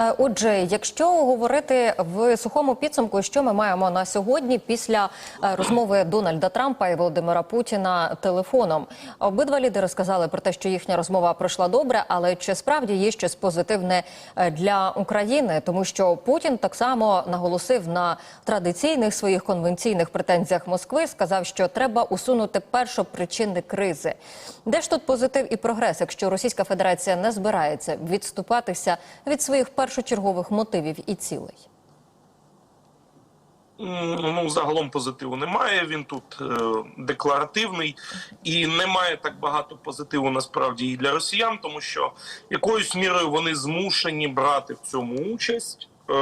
Е, Отже, якщо говорити в сухому підсумку, що ми маємо на сьогодні після е, розмови Дональда Трампа і Володимира Путіна телефоном, обидва лідери сказали про те, що їхня розмова пройшла добре, але чи справді є щось позитивне е, для України, тому що Путін так само наголосив на традиційних своїх конвенційних претензіях Москви, сказав, що треба усунути першопричини кризи. Де ж тут позитив і прогрес, якщо Російська Федерація не збирається відступатися від своїх першочергових мотивів і цілей? Ну, загалом позитиву немає. Він тут е, декларативний і немає так багато позитиву насправді і для росіян, тому що якоюсь мірою вони змушені брати в цьому участь, е,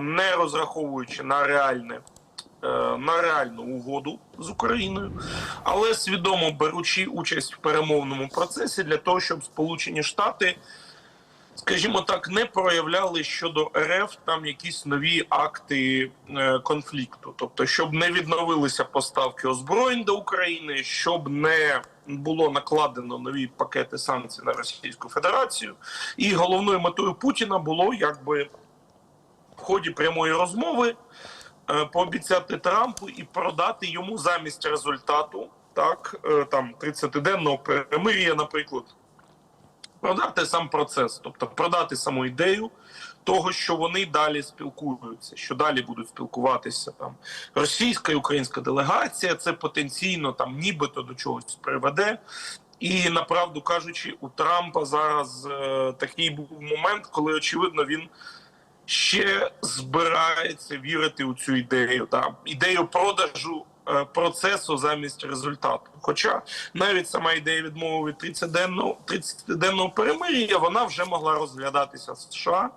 не розраховуючи на реальне. е, На реальну угоду з Україною, але свідомо беручи участь в перемовному процесі для того, щоб Сполучені Штати скажімо так, не проявляли щодо РФ там якісь нові акти е, конфлікту, тобто, щоб не відновилися поставки озброєнь до України, щоб не було накладено нові пакети санкцій на Російську Федерацію, і головною метою Путіна було якби в ході прямої розмови е, пообіцяти Трампу і продати йому замість результату, так е, там 30-денного перемир'я, наприклад продати сам процес, тобто продати саму ідею того, що вони далі спілкуються, що далі будуть спілкуватися там російська і українська делегація. Це потенційно там нібито до чогось приведе. І направду кажучи, у Трампа зараз е, такий був момент, коли очевидно він ще збирається вірити у цю ідею, та ідею продажу процесу замість результату. Хоча навіть сама ідея відмови від 30-денного 30-денного перемир'я вона вже могла розглядатися в США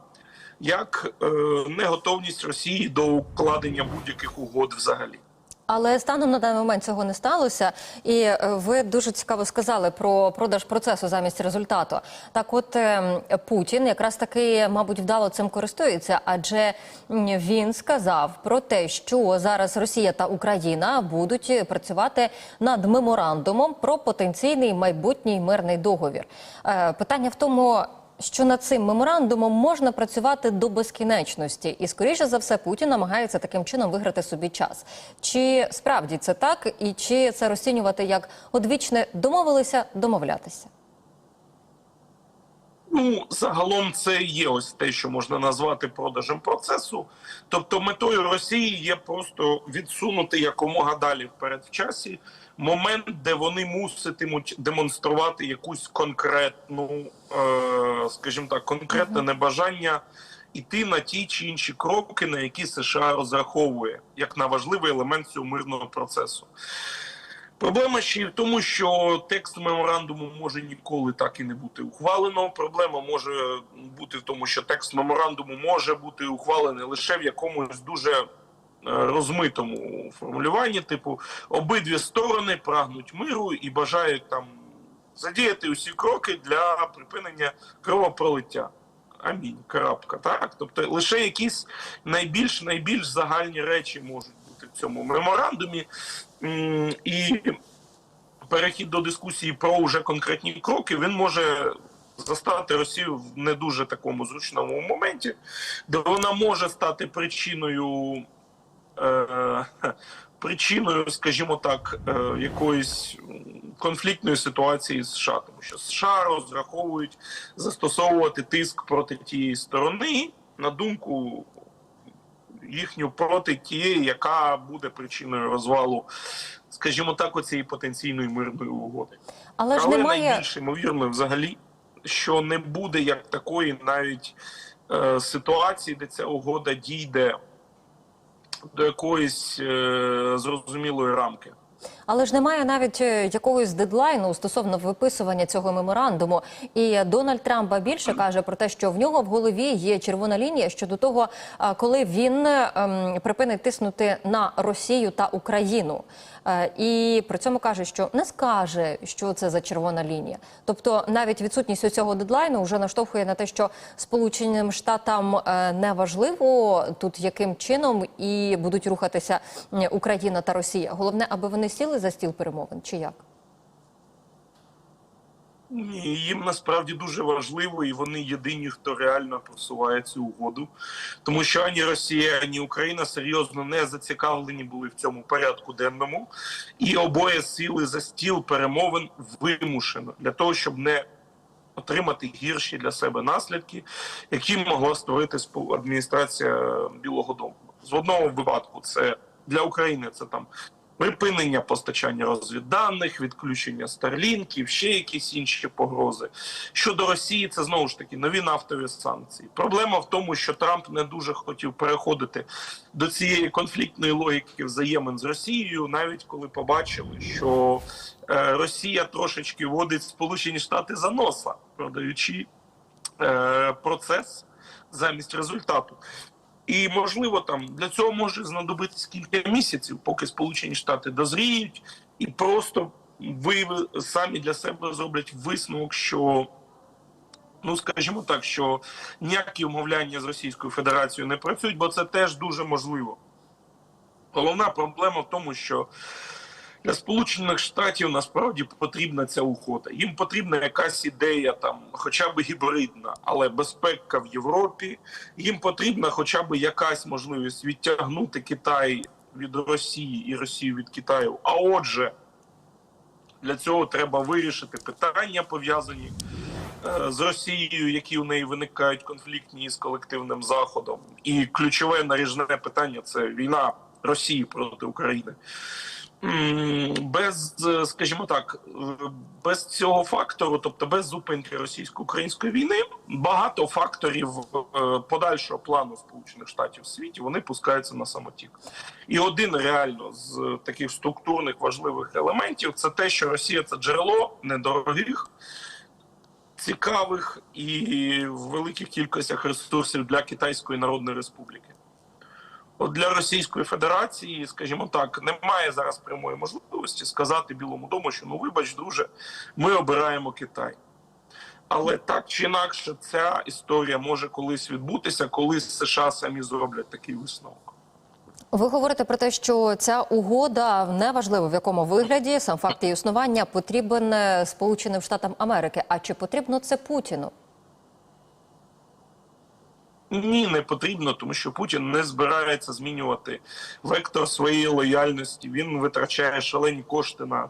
як е, неготовність Росії до укладення будь-яких угод взагалі. Але станом на даний момент цього не сталося, і е, ви дуже цікаво сказали про продаж процесу замість результату. Так, от е, Путін якраз таки, мабуть, вдало цим користується, адже він сказав про те, що зараз Росія та Україна будуть працювати над меморандумом про потенційний майбутній мирний договір. Е, Питання в тому. Що над цим меморандумом можна працювати до безкінечності, і скоріше за все Путін намагається таким чином виграти собі час. Чи справді це так, і чи це розцінювати як одвічне домовилися домовлятися? Ну, загалом це є ось те, що можна назвати продажем процесу. Тобто, метою Росії є просто відсунути якомога далі вперед в часі момент, де вони муситимуть демонструвати якусь конкретну, е, скажімо так, конкретне небажання іти на ті чи інші кроки, на які США розраховує як на важливий елемент цього мирного процесу. Проблема ще й в тому, що текст меморандуму може ніколи так і не бути ухвалено. Проблема може бути в тому, що текст меморандуму може бути ухвалений лише в якомусь дуже е, розмитому формулюванні. Типу, обидві сторони прагнуть миру і бажають там задіяти усі кроки для припинення кровопролиття. Амінь. Крапка. Так, тобто лише якісь найбільш найбільш загальні речі можуть цьому меморандумі. І перехід до дискусії про вже конкретні кроки він може застати Росію в не дуже такому зручному моменті, де вона може стати причиною. Е, Причиною, скажімо так, е, якоїсь конфліктної ситуації з США, тому що США розраховують застосовувати тиск проти тієї сторони на думку їхню проти тієї, яка буде причиною розвалу, скажімо так, оцієї потенційної мирної угоди. Але ж Але немає найбільш ймовірно, взагалі, що не буде як такої навіть е, ситуації, де ця угода дійде до якоїсь е, зрозумілої рамки. Але ж немає навіть е, якогось дедлайну стосовно виписування цього меморандуму. І Дональд Трамп більше каже про те, що в нього в голові є червона лінія щодо того, коли він ем, припинить тиснути на Росію та Україну. Е, І при цьому каже, що не скаже, що це за червона лінія. Тобто, навіть відсутність цього дедлайну вже наштовхує на те, що Сполученим Штатам е, не важливо тут яким чином і будуть рухатися Україна та Росія. Головне, аби вони сіли за стіл перемовин, чи як? Ні, їм насправді дуже важливо, і вони єдині, хто реально просуває цю угоду, тому що ані Росія, ані Україна серйозно не зацікавлені були в цьому порядку денному, і обоє сіли за стіл перемовин вимушено для того, щоб не отримати гірші для себе наслідки, які могла створити адміністрація Білого Дому. З одного випадку це для України це там припинення постачання розвідданих, відключення старлінків, ще якісь інші погрози. Щодо Росії, це знову ж таки нові нафтові санкції. Проблема в тому, що Трамп не дуже хотів переходити до цієї конфліктної логіки взаємин з Росією, навіть коли побачили, що е, Росія трошечки вводить Сполучені Штати за носа, продаючи е, процес замість результату. І можливо, там для цього може знадобитись кілька місяців, поки Сполучені Штати дозріють і просто ви самі для себе зроблять висновок, що ну скажімо так, що ніякі умовляння з Російською Федерацією не працюють, бо це теж дуже можливо. Головна проблема в тому, що для Сполучених Штатів насправді потрібна ця угода. Їм потрібна якась ідея, там, хоча б гібридна, але безпека в Європі. Їм потрібна хоча б якась можливість відтягнути Китай від Росії і Росію від Китаю. А отже, для цього треба вирішити питання пов'язані е, з Росією, які у неї виникають конфліктні з колективним заходом. І ключове наріжне питання це війна Росії проти України. Без, е, скажімо так, е, без цього фактору, тобто без зупинки російсько-української війни, багато факторів е, подальшого плану Сполучених Штатів в світі вони пускаються на самотік. І один реально з таких структурних важливих елементів це те, що Росія це джерело недорогих, цікавих і в великих кількостях ресурсів для Китайської Народної Республіки. Для Російської Федерації, скажімо так, немає зараз прямої можливості сказати Білому дому, що ну вибач, друже, ми обираємо Китай. Але так чи інакше, ця історія може колись відбутися, коли США самі зроблять такий висновок. Ви говорите про те, що ця угода неважливо в якому вигляді, сам факт її існування потрібен е, Сполученим Штатам Америки. А чи потрібно це Путіну? Ні, не потрібно, тому що Путін не збирається змінювати вектор своєї лояльності. Він витрачає шалені кошти на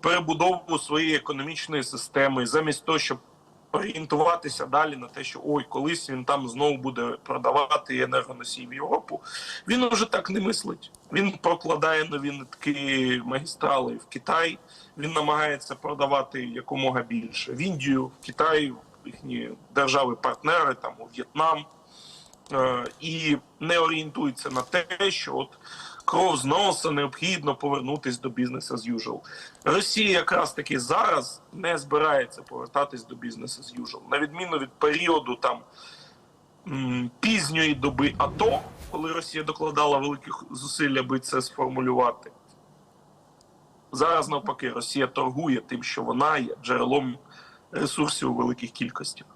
перебудову своєї економічної системи, замість того, щоб орієнтуватися далі на те, що ой, колись він там знову буде продавати енергоносії в Європу. Він уже так не мислить. Він прокладає нові нитки магістрали в Китай. Він намагається продавати якомога більше в Індію, в Китай, їхні держави-партнери, там у В'єтнам. Е, і не орієнтується на те, що от кров з носа необхідно повернутись до бізнесу as usual. Росія якраз таки зараз не збирається повертатись до бізнесу as usual. На відміну від періоду там пізньої доби АТО, коли Росія докладала великих зусиль, аби це сформулювати. Зараз навпаки Росія торгує тим, що вона є джерелом ресурсів у великих кількостях.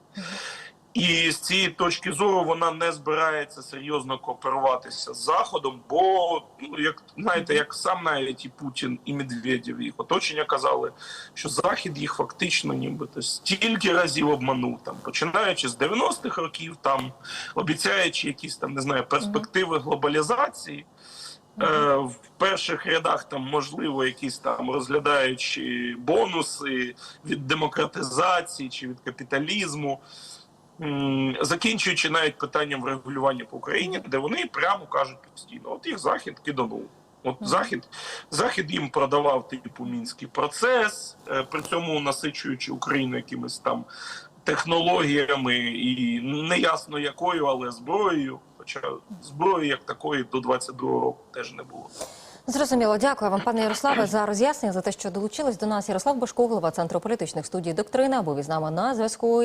І з цієї точки зору вона не збирається серйозно кооперуватися з Заходом, бо ну як знаєте, як сам навіть і Путін і Медведєв їх оточення казали, що Захід їх фактично нібито стільки разів обманув, там починаючи з 90-х років, там обіцяючи якісь там не знаю перспективи глобалізації. Е, в перших рядах там можливо якісь там розглядаючи бонуси від демократизації чи від капіталізму, закінчуючи навіть питанням регулювання по Україні, де вони прямо кажуть постійно: от їх захід киданув. От захід, захід їм продавав типу мінський процес, е, при цьому насичуючи Україну якимись там технологіями і неясно якою, але зброєю. Хоча зброї як такої до 22-го року теж не було. Зрозуміло, дякую вам, пане Ярославе, за роз'яснення за те, що долучились до нас. Ярослав Башко, голова центру політичних студій доктрина, був із нами на зв'язку.